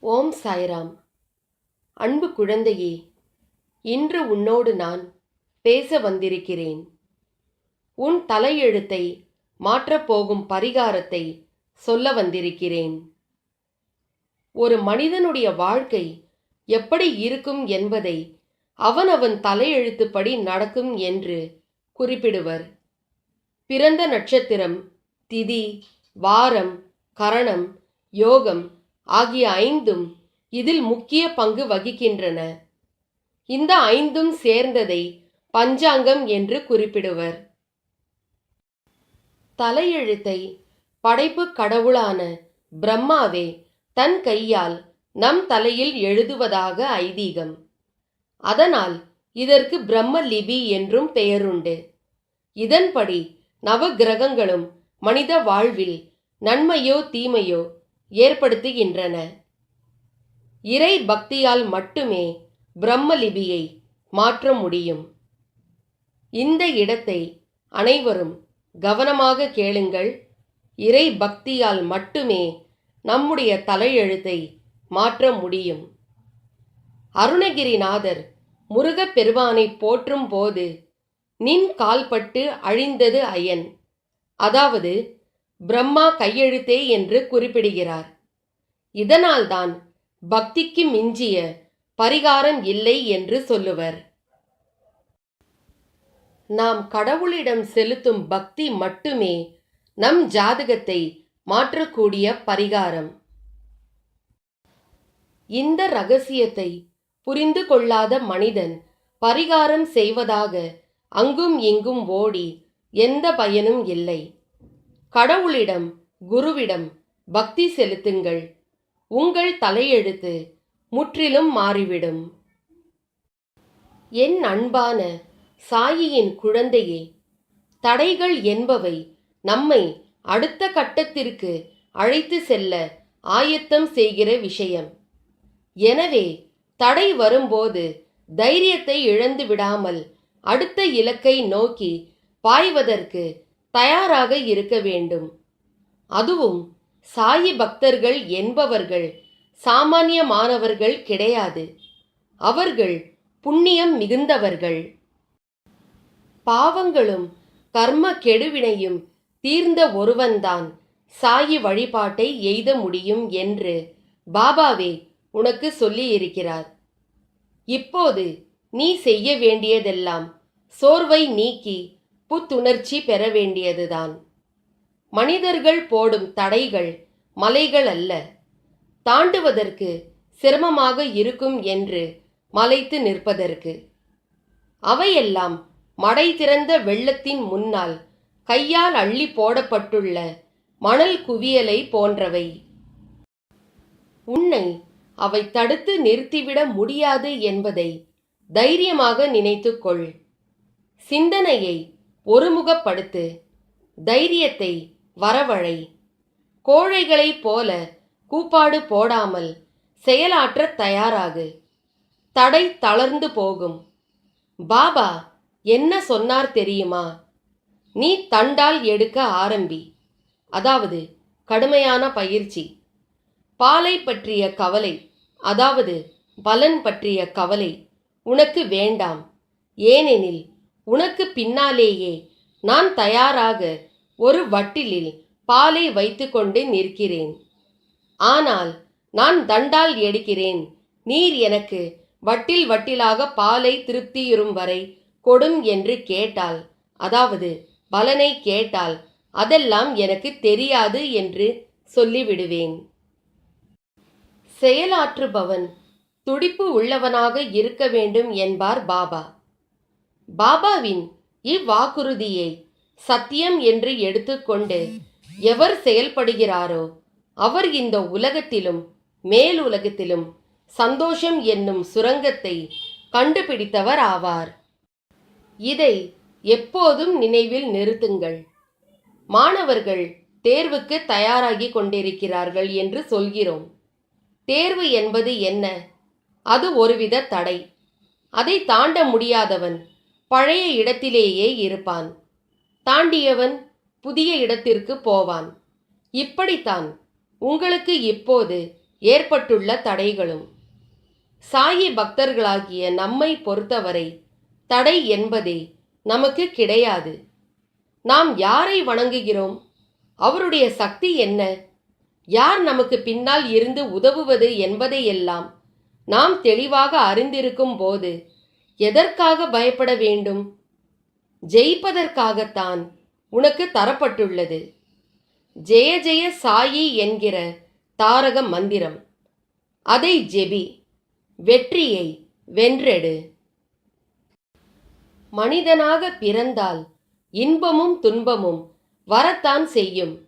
ஓம் சாய்ராம். அன்பு குழந்தையே இன்று உன்னோடு நான் பேச வந்திருக்கிறேன். உன் தலையெழுத்தை மாற்றப்போகும் பரிகாரத்தை சொல்ல வந்திருக்கிறேன். ஒரு மனிதனுடைய வாழ்க்கை எப்படி இருக்கும் என்பதை அவன் அவன் தலையெழுத்துப்படி நடக்கும் என்று குறிப்பிடுவர். பிறந்த நட்சத்திரம் திதி வாரம் கரணம் யோகம் ஆகிய ஐந்தும் இதில் முக்கிய பங்கு வகிக்கின்றன. இந்த ஐந்தும் சேர்ந்ததை பஞ்சாங்கம் என்று குறிப்பிடுவர். தலையெழுத்தை படைப்பு கடவுளான பிரம்மாவே தன் கையால் நம் தலையில் எழுதுவதாக ஐதீகம். அதனால் இதற்கு பிரம்ம லிபி என்றும் பெயருண்டு. இதன்படி நவ கிரகங்களும் மனித வாழ்வில் நன்மையோ தீமையோ ஏற்படுத்துகின்றன. இறை பக்தியால் மட்டுமே பிரம்மலிபியை மாற்ற முடியும். இந்த இடத்தை அனைவரும் கவனமாக கேளுங்கள். இறை பக்தியால் மட்டுமே நம்முடைய தலையெழுத்தை மாற்ற முடியும். அருணகிரிநாதர் முருகப் பெருவானை போற்றும் போது நின் கால்பட்டு அழிந்தது அயன். அதாவது பிரம்மா கையெழுத்தே என்று குறிப்பிடுகிறார். இதனால்தான் பக்திக்கு மிஞ்சிய பரிகாரம் இல்லை என்று சொல்லுவர். நாம் கடவுளிடம் செலுத்தும் பக்தி மட்டுமே நம் ஜாதகத்தை மாற்றக்கூடிய பரிகாரம். இந்த ரகசியத்தை புரிந்து கொள்ளாத மனிதன் பரிகாரம் செய்வதாக அங்கும் இங்கும் ஓடி எந்த பயனும் இல்லை. கடவுளிடம் குருவிடம் பக்தி செலுத்துங்கள். உங்கள் தலையெழுத்து முற்றிலும் மாறிவிடும். என் அன்பான சாயியின் குழந்தையே தடைகள் என்பவை நம்மை அடுத்த கட்டத்திற்கு அழைத்து செல்ல ஆயத்தம் செய்கிற விஷயம். எனவே தடை வரும்போது தைரியத்தை இழந்து விடாமல் அடுத்த இலக்கை நோக்கி பாய்வதற்கு தயாராக இருக்க வேண்டும். அதுவும் சாயி பக்தர்கள் என்பவர்கள் சாமானியமானவர்கள் கிடையாது. அவர்கள் புண்ணியம் மிகுந்தவர்கள். பாவங்களும் கர்ம கெடுவினையும் தீர்ந்த ஒருவன்தான் சாயி வழிபாட்டை எய்த முடியும் என்று பாபாவே உனக்கு சொல்லியிருக்கிறார். இப்போது நீ செய்ய வேண்டியதெல்லாம் சோர்வை நீக்கி புத்துணர்ச்சி பெற வேண்டியதுதான். மனிதர்கள் போடும் தடைகள் மலைகள் அல்ல. தாண்டுவதற்கு சிரமமாக இருக்கும் என்று மலைத்து நிற்பதற்கு. அவையெல்லாம் மடை திறந்த வெள்ளத்தின் முன்னால் கையால் அள்ளி போடப்பட்டுள்ள மணல் குவியலை போன்றவை. உன்னை அவை தடுத்து நிறுத்திவிட முடியாது என்பதை தைரியமாக நினைத்துக்கொள். சிந்தனையை ஒருமுகப்படுத்து தைரியத்தை வரவழை கோழைகளைப் போல கூப்பாடு போடாமல் செயலாற்ற தயாராகு தடை தளர்ந்து போகும். பாபா என்ன சொன்னார் தெரியுமா? நீ தண்டால் எடுக்க ஆரம்பி. அதாவது கடுமையான பயிற்சி. பாலை பற்றிய கவலை அதாவது பலன் பற்றிய கவலை உனக்கு வேண்டாம். ஏனெனில் உனக்கு பின்னாலேயே நான் தயாராக ஒரு வட்டிலில் பாலை வைத்துக்கொண்டு நிற்கிறேன். ஆனால் நான் தண்டால் எடுக்கிறேன். நீர் எனக்கு வட்டில் வட்டிலாக பாலை திருப்தியுறும் வரை கொடும் என்று கேட்டால் அதாவது பலனை கேட்டால் அதெல்லாம் எனக்கு தெரியாது என்று சொல்லிவிடுவேன். செயலாற்றுபவன் துடிப்பு உள்ளவனாக இருக்க வேண்டும் என்பார் பாபா. பாபாவின் இவ்வாக்குறுதியை சத்தியம் என்று எடுத்துக்கொண்டு எவர் செயல்படுகிறாரோ அவர் இந்த உலகத்திலும் மேல் உலகத்திலும் சந்தோஷம் என்னும் சுரங்கத்தை கண்டுபிடித்தவர் ஆவார். இதை எப்போதும் நினைவில் நிறுத்துங்கள். மாணவர்கள் தேர்வுக்கு தயாராகி கொண்டிருக்கிறார்கள் என்று சொல்கிறோம். தேர்வு என்பது என்ன? அது ஒருவித தடை. அதை தாண்ட முடியாதவன் பழைய இடத்திலேயே இருப்பான். தாண்டியவன் புதிய இடத்திற்கு போவான். இப்படித்தான் உங்களுக்கு இப்போது ஏற்பட்டுள்ள தடைகளும். சாயி பக்தர்களாகிய நம்மை பொறுத்தவரை தடை என்பதே நமக்கு கிடையாது. நாம் யாரை வணங்குகிறோம்? அவருடைய சக்தி என்ன? யார் நமக்கு பின்னால் இருந்து உதவுவது என்பதையெல்லாம் நாம் தெளிவாக அறிந்திருக்கும் போது எதற்காக பயப்பட வேண்டும்? ஜெயிப்பதற்காகத்தான் உனக்கு தரப்பட்டுள்ளது. ஜெய ஜெய சாயி என்கிற தாரக மந்திரம். அதை ஜெபி. வெற்றியை வென்றெடு. மனிதனாக பிறந்தால் இன்பமும் துன்பமும் வரத்தான் செய்யும்.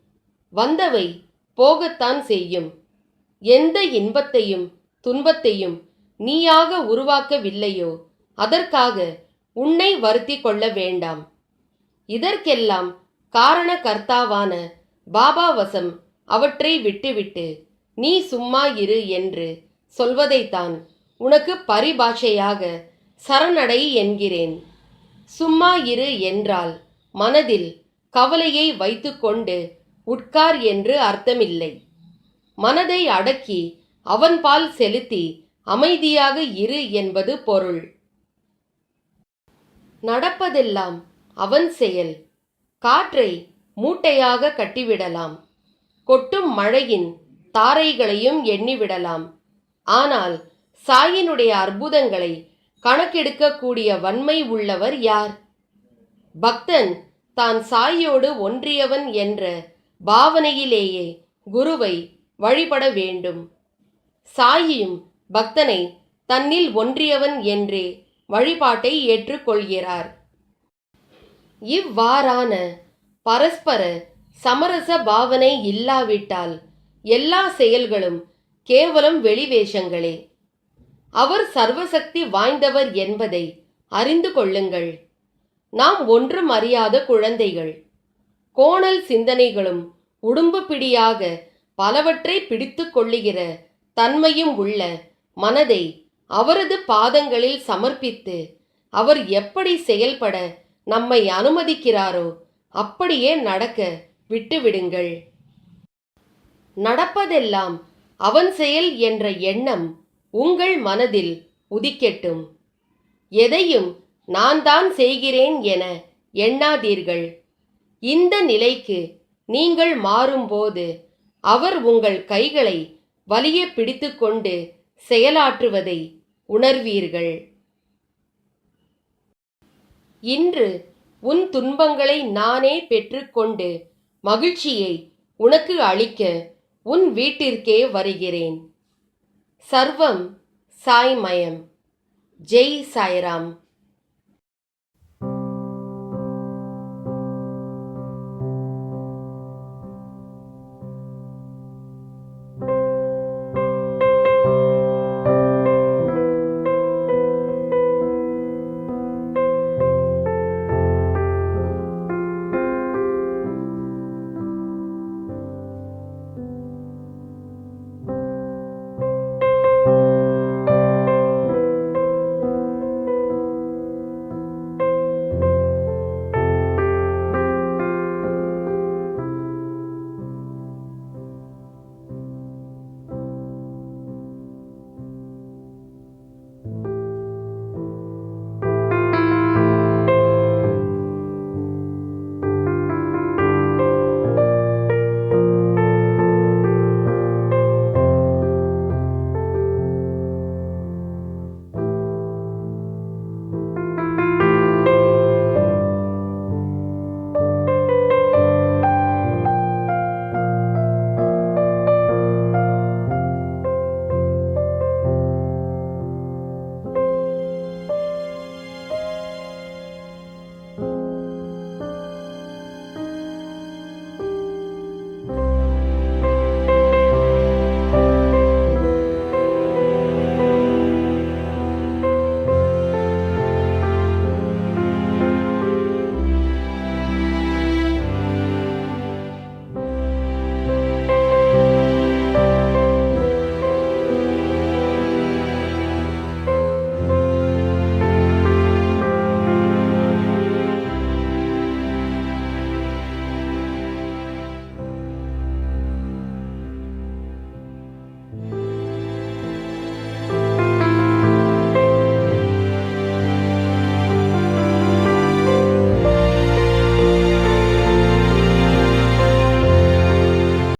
வந்தவை போகத்தான் செய்யும். எந்த இன்பத்தையும் துன்பத்தையும் நீயாக உருவாக்கவில்லையோ? அதற்காக உன்னை வருத்தி கொள்ள வேண்டாம். இதற்கெல்லாம் காரண கர்த்தாவான பாபா வசம் அவற்றை விட்டுவிட்டு நீ சும்மா இரு என்று சொல்வதைத்தான் உனக்கு பரிபாஷையாக சரணடை என்கிறேன். சும்மா இரு என்றால் மனதில் கவலையை வைத்துக்கொண்டு உட்கார் என்று அர்த்தமில்லை. மனதை அடக்கி அவன்பால் செலுத்தி அமைதியாக இரு என்பது பொருள். நடப்பதெல்லாம் அவன் செயல். காற்றை மூட்டையாக கட்டிவிடலாம். கொட்டும் மழையின் தாரைகளையும் எண்ணிவிடலாம். ஆனால் சாயினுடைய அற்புதங்களை கணக்கெடுக்கக்கூடிய வன்மை உள்ளவர் யார்? பக்தன் தான் சாயோடு ஒன்றியவன் என்ற பாவனையிலேயே குருவை வழிபட வேண்டும். சாயியும் பக்தனை தன்னில் ஒன்றியவன் என்றே வழிபாட்டை ஏற்றுக்கொள்கிறார். இவ்வாறான பரஸ்பர சமரச பாவனை இல்லாவிட்டால் எல்லா செயல்களும் கேவலம் வெளிவேஷங்களே. அவர் சர்வசக்தி வாய்ந்தவர் என்பதை அறிந்து கொள்ளுங்கள். நாம் ஒன்றும் அறியாத குழந்தைகள். கோணல் சிந்தனைகளும் உடும்பு பிடியாக பலவற்றை பிடித்து கொள்ளுகிற தன்மையும் உள்ள மனதை அவரது பாதங்களில் சமர்ப்பித்து அவர் எப்படி செயல்பட நம்மை அனுமதிக்கிறாரோ அப்படியே நடக்க விட்டுவிடுங்கள். நடப்பதெல்லாம் அவன் செயல் என்ற எண்ணம் உங்கள் மனதில் உதிக்கட்டும். எதையும் நான் தான் செய்கிறேன் என எண்ணாதீர்கள். இந்த நிலைக்கு நீங்கள் மாறும்போது அவர் உங்கள் கைகளை வலிய பிடித்துக்கொண்டு செயலாற்றுவதை உணர்வீர்கள். இன்று உன் துன்பங்களை நானே பெற்றுக்கொண்டு மகிழ்ச்சியை உனக்கு அளிக்க உன் வீட்டிற்கே வருகிறேன். சர்வம் சாய்மயம். ஜெய் சாய்ராம்.